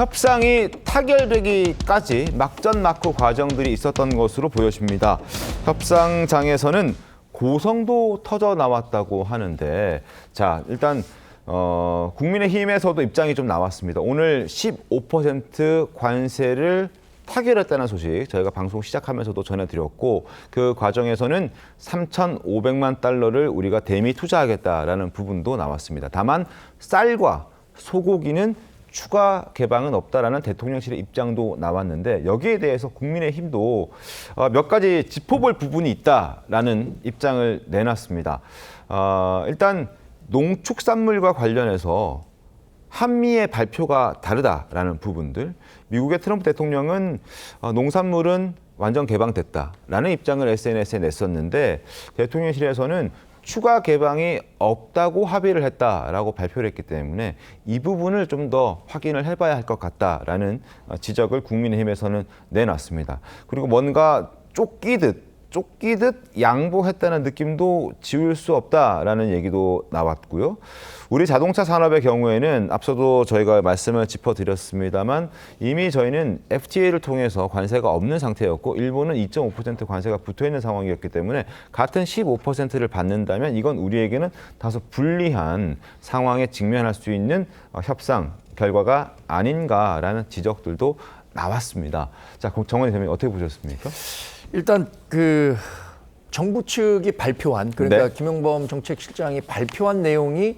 협상이 타결되기까지 막전 막후 과정들이 있었던 것으로 보여집니다. 협상장에서는 고성도 터져 나왔다고 하는데 자 일단 어, 국민의힘에서도 입장이 좀 나왔습니다. 오늘 15% 관세를 타결했다는 소식 저희가 방송 시작하면서도 전해드렸고 그 과정에서는 3,500만 달러를 우리가 대미 투자하겠다라는 부분도 나왔습니다. 다만 쌀과 소고기는 추가 개방은 없다라는 대통령실의 입장도 나왔는데 여기에 대해서 국민의힘도 어, 몇 가지 짚어볼 부분이 있다라는 입장을 내놨습니다. 어, 일단 농축산물과 관련해서 한미의 발표가 다르다라는 부분들. 미국의 트럼프 대통령은 어, 농산물은 완전 개방됐다라는 입장을 SNS에 냈었는데 대통령실에서는 추가 개방이 없다고 합의를 했다라고 발표를 했기 때문에 이 부분을 좀 더 확인을 해봐야 할 것 같다라는 어, 지적을 국민의힘에서는 내놨습니다. 그리고 뭔가 쫓기듯 쫓기듯 양보했다는 느낌도 지울 수 없다라는 얘기도 나왔고요. 우리 자동차 산업의 경우에는 앞서도 저희가 말씀을 짚어드렸습니다만 이미 저희는 FTA를 통해서 관세가 없는 상태였고 일본은 2.5% 관세가 붙어 있는 상황이었기 때문에 같은 15%를 받는다면 이건 우리에게는 다소 불리한 상황에 직면할 수 있는 어, 협상 결과가 아닌가라는 지적들도 나왔습니다. 자, 정원희 대표님 어떻게 보셨습니까? 일단 그 정부 측이 발표한 그러니까 네. 김용범 정책실장이 발표한 내용이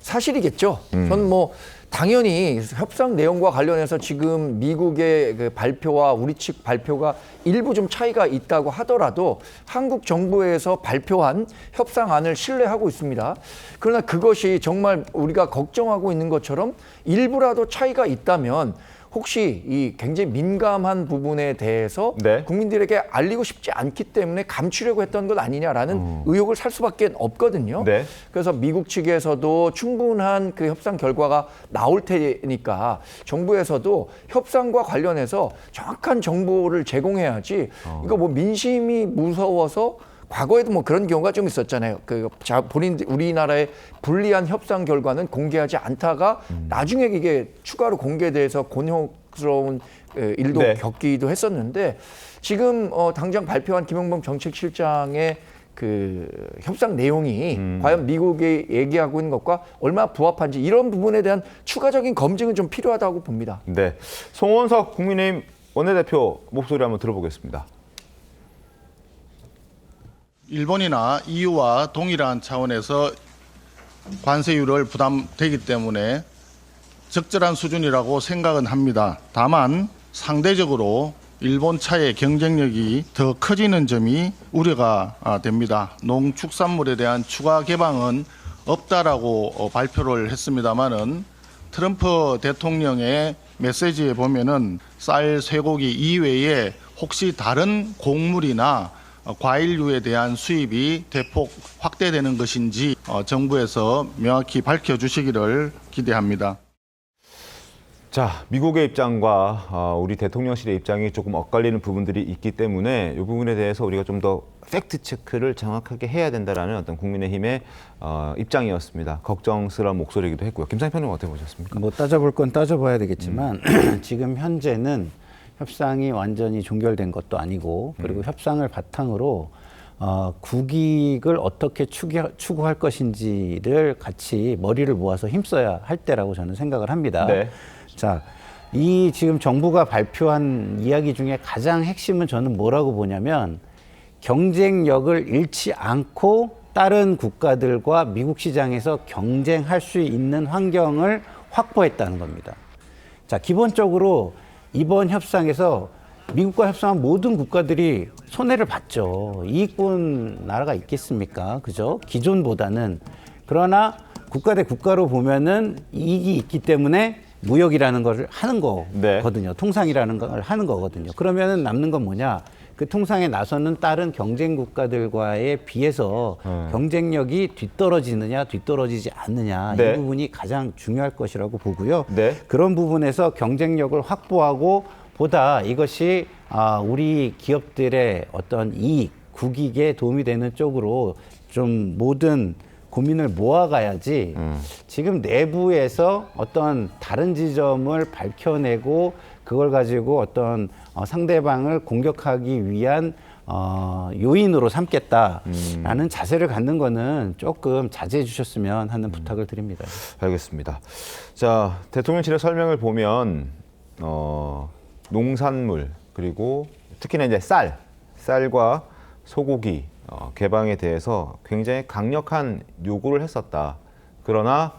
사실이겠죠. 음. 저는 뭐 당연히 협상 내용과 관련해서 지금 미국의 그 발표와 우리 측 발표가 일부 좀 차이가 있다고 하더라도 한국 정부에서 발표한 협상안을 신뢰하고 있습니다. 그러나 그것이 정말 우리가 걱정하고 있는 것처럼 일부라도 차이가 있다면 혹시 이 굉장히 민감한 부분에 대해서 네. 국민들에게 알리고 싶지 않기 때문에 감추려고 했던 것 아니냐라는 의혹을 살 수밖에 없거든요. 네. 그래서 미국 측에서도 충분한 그 협상 결과가 나올 테니까 정부에서도 협상과 관련해서 정확한 정보를 제공해야지 이거 뭐 민심이 무서워서 과거에도 뭐 그런 경우가 좀 있었잖아요. 그 자, 본인 우리나라의 불리한 협상 결과는 공개하지 않다가 나중에 이게 추가로 공개돼서 곤혹스러운 에, 일도 네. 겪기도 했었는데 지금 어, 당장 발표한 김영범 정책실장의 그 협상 내용이 과연 미국이 얘기하고 있는 것과 얼마나 부합한지 이런 부분에 대한 추가적인 검증은 좀 필요하다고 봅니다. 네. 송원석 국민의힘 원내대표 목소리 한번 들어보겠습니다. 일본이나 EU와 동일한 차원에서 관세율을 부담되기 때문에 적절한 수준이라고 생각은 합니다. 다만 상대적으로 일본 차의 경쟁력이 더 커지는 점이 우려가 아, 됩니다. 농축산물에 대한 추가 개방은 없다라고 어, 발표를 했습니다마는 트럼프 대통령의 메시지에 보면은 쌀, 쇠고기 이외에 혹시 다른 곡물이나 어, 과일류에 대한 수입이 대폭 확대되는 것인지 어, 정부에서 명확히 밝혀주시기를 기대합니다. 자, 미국의 입장과 어, 우리 대통령실의 입장이 조금 엇갈리는 부분들이 있기 때문에 이 부분에 대해서 우리가 좀 더 팩트 체크를 정확하게 해야 된다라는 어떤 국민의힘의 어, 입장이었습니다. 걱정스러운 목소리이기도 했고요. 김상현 평님 어떻게 보셨습니까? 뭐 따져볼 건 따져봐야 되겠지만 지금 현재는 협상이 완전히 종결된 것도 아니고 그리고 협상을 바탕으로 어, 국익을 어떻게 추구, 추구 할 것인지를 같이 머리를 모아서 힘써야 할 때라고 저는 생각을 합니다. 네. 자, 이 지금 정부가 발표한 이야기 중에 가장 핵심은 저는 뭐라고 보냐면 경쟁력을 잃지 않고 다른 국가들과 미국 시장에서 경쟁할 수 있는 환경을 확보했다는 겁니다. 자, 기본적으로 이번 협상에서 미국과 협상한 모든 국가들이 손해를 봤죠. 이익본 나라가 있겠습니까? 그죠? 기존보다는. 그러나 국가 대 국가로 보면은 이익이 있기 때문에 무역이라는 것을 하는 네. 거거든요. 통상이라는 걸 하는 거거든요. 그러면은 남는 건 뭐냐? 그 통상에 나서는 다른 경쟁 국가들과에 비해서 음. 경쟁력이 뒤떨어지느냐, 뒤떨어지지 않느냐 네. 이 부분이 가장 중요할 것이라고 보고요. 네. 그런 부분에서 경쟁력을 확보하고 보다 이것이 아, 우리 기업들의 어떤 이익, 국익에 도움이 되는 쪽으로 좀 모든 고민을 모아가야지 음. 지금 내부에서 어떤 다른 지점을 밝혀내고 그걸 가지고 어떤 어, 상대방을 공격하기 위한 어, 요인으로 삼겠다라는 음. 자세를 갖는 거는 조금 자제해 주셨으면 하는 부탁을 드립니다. 알겠습니다. 자, 대통령실의 설명을 보면 어, 농산물 그리고 특히나 이제 쌀, 쌀과 소고기 어, 개방에 대해서 굉장히 강력한 요구를 했었다. 그러나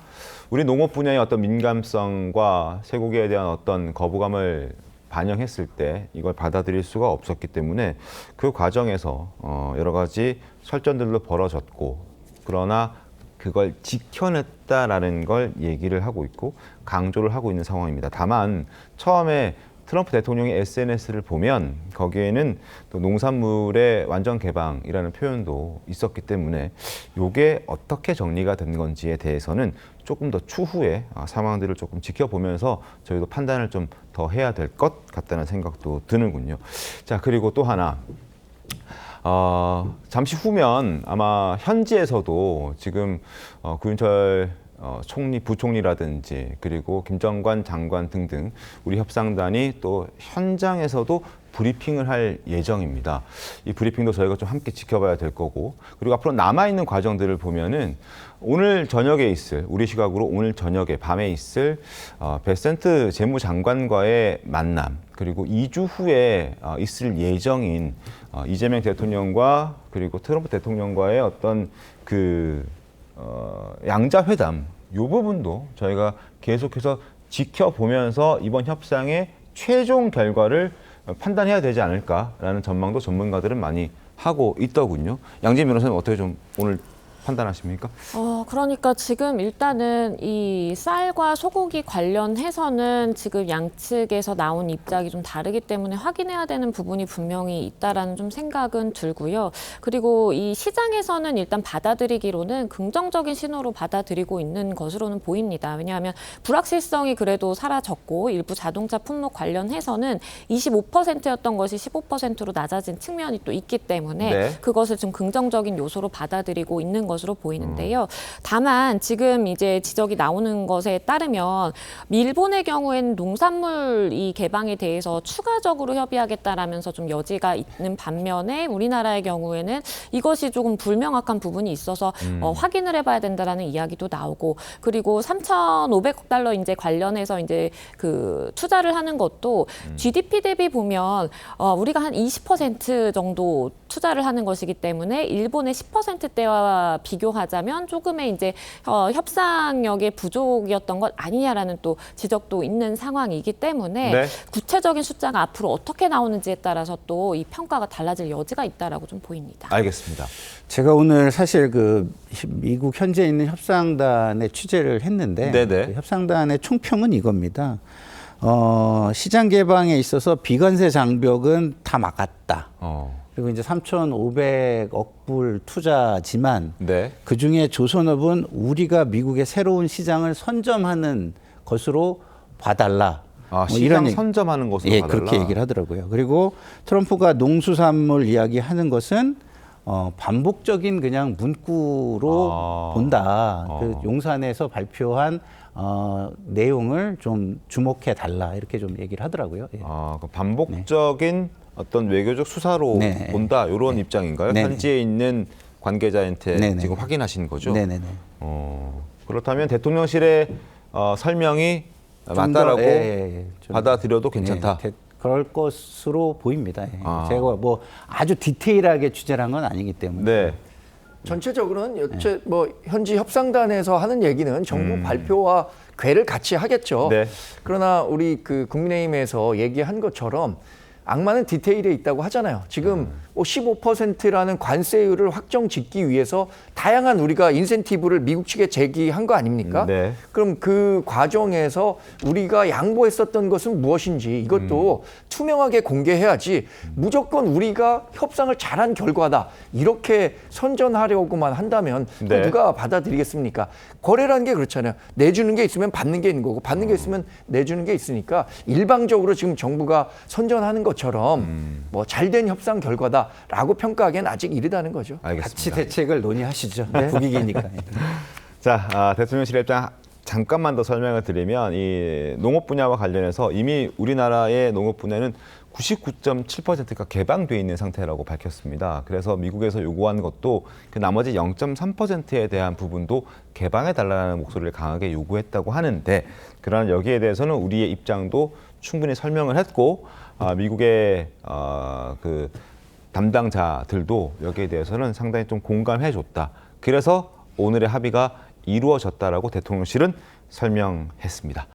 우리 농업 분야의 어떤 민감성과 쇠고기에 대한 어떤 거부감을 반영했을 때 이걸 받아들일 수가 없었기 때문에 그 과정에서 어, 여러 가지 설전들도 벌어졌고 그러나 그걸 지켜냈다라는 걸 얘기를 하고 있고 강조를 하고 있는 상황입니다. 다만 처음에 트럼프 대통령의 SNS를 보면 거기에는 또 농산물의 완전 개방이라는 표현도 있었기 때문에 이게 어떻게 정리가 된 건지에 대해서는 조금 더 추후에 아, 상황들을 조금 지켜보면서 저희도 판단을 좀 더 해야 될 것 같다는 생각도 드는군요. 자 그리고 또 하나 어, 잠시 후면 아마 현지에서도 지금 어, 구윤철 어, 총리, 부총리라든지 그리고 김정관 장관 등등 우리 협상단이 또 현장에서도 브리핑을 할 예정입니다. 이 브리핑도 저희가 좀 함께 지켜봐야 될 거고 그리고 앞으로 남아 있는 과정들을 보면은 오늘 저녁에 있을 우리 시각으로 오늘 저녁에 밤에 있을 어, 베센트 재무장관과의 만남 그리고 2주 후에 어, 있을 예정인 어, 이재명 대통령과 그리고 트럼프 대통령과의 어떤 그 어, 양자 회담 요 부분도 저희가 계속해서 지켜보면서 이번 협상의 최종 결과를 판단해야 되지 않을까라는 전망도 전문가들은 많이 하고 있더군요. 양진 변호사님 어떻게 좀 오늘 판단하십니까? 어, 그러니까 지금 일단은 이 쌀과 소고기 관련해서는 지금 양측에서 나온 입장이 좀 다르기 때문에 확인해야 되는 부분이 분명히 있다라는 좀 생각은 들고요. 그리고 이 시장에서는 일단 받아들이기로는 긍정적인 신호로 받아들이고 있는 것으로는 보입니다. 왜냐하면 불확실성이 그래도 사라졌고 일부 자동차 품목 관련해서는 25%였던 것이 15%로 낮아진 측면이 또 있기 때문에 네. 그것을 좀 긍정적인 요소로 받아들이고 있는 것으로 보이는데요. 다만 지금 이제 지적이 나오는 것에 따르면 일본의 경우에는 농산물 이 개방에 대해서 추가적으로 협의하겠다라면서 좀 여지가 있는 반면에 우리나라의 경우에는 이것이 조금 불명확한 부분이 있어서 어, 확인을 해봐야 된다라는 이야기도 나오고 그리고 3,500억 달러 이제 관련해서 이제 그 투자를 하는 것도 GDP 대비 보면 어, 우리가 한 20% 정도 투자를 하는 것이기 때문에 일본의 10%대와 비교하자면 조금의 이제 어, 협상력의 부족이었던 것 아니냐라는 또 지적도 있는 상황이기 때문에 네. 구체적인 숫자가 앞으로 어떻게 나오는지에 따라서 또 이 평가가 달라질 여지가 있다라고 좀 보입니다. 알겠습니다. 제가 오늘 사실 그 미국 현재 있는 협상단에 취재를 했는데 네네. 그 협상단의 총평은 이겁니다. 어, 시장 개방에 있어서 비관세 장벽은 다 막았다. 어, 그리고 이제 3,500억 불 투자지만 네. 그 중에 조선업은 우리가 미국의 새로운 시장을 선점하는 것으로 봐달라. 아, 뭐 시장 얘기- 선점하는 것으로 예, 봐달라. 그렇게 얘기를 하더라고요. 그리고 트럼프가 농수산물 이야기하는 것은 어, 반복적인 그냥 문구로 아. 본다. 어. 그 용산에서 발표한 어, 내용을 좀 주목해 달라 이렇게 좀 얘기를 하더라고요. 예. 아, 그 반복적인 어떤 외교적 수사로 네. 본다 이런 입장인가요? 네네. 현지에 있는 관계자한테 네네. 지금 확인하신 거죠? 네네네. 어, 그렇다면 대통령실의 어, 설명이 좀 맞다라고 더, 예, 예, 예. 좀- 받아들여도 괜찮다. 예, 대- 그럴 것으로 보입니다. 예. 아. 제가 뭐 아주 디테일하게 취재를 한 건 아니기 때문에. 네. 전체적으로는 여체 뭐 현지 협상단에서 하는 얘기는 정부 발표와 궤를 같이 하겠죠. 네. 그러나 우리 그 국민의힘에서 얘기한 것처럼 악마는 디테일에 있다고 하잖아요. 지금 뭐 15%라는 관세율을 확정 짓기 위해서 다양한 우리가 인센티브를 미국 측에 제기한 거 아닙니까? 네. 그럼 그 과정에서 우리가 양보했었던 것은 무엇인지 이것도 투명하게 공개해야지 무조건 우리가 협상을 잘한 결과다 이렇게 선전하려고만 한다면 네. 누가 받아들이겠습니까? 거래라는 게 그렇잖아요. 내주는 게 있으면 받는 게 있는 거고 받는 게 있으면 내주는 게 있으니까 일방적으로 지금 정부가 선전하는 것처럼 것처럼 뭐 잘된 협상 결과다 라고 평가하기엔 아직 이르다는 거죠. 알겠습니다. 같이 대책을 논의하시죠. 국익이니까. 자, 아, 대통령실 입장 잠깐만 더 설명을 드리면 이 농업 분야와 관련해서 이미 우리나라의 농업 분야는 99.7%가 개방돼 있는 상태라고 밝혔습니다. 그래서 미국에서 요구한 것도 그 나머지 0.3%에 대한 부분도 개방해 달라는 목소리를 강하게 요구했다고 하는데 그러나 여기에 대해서는 우리의 입장도 충분히 설명을 했고 아, 미국의 어, 그 담당자들도 여기에 대해서는 상당히 좀 공감해 줬다. 그래서 오늘의 합의가 이루어졌다라고 대통령실은 설명했습니다.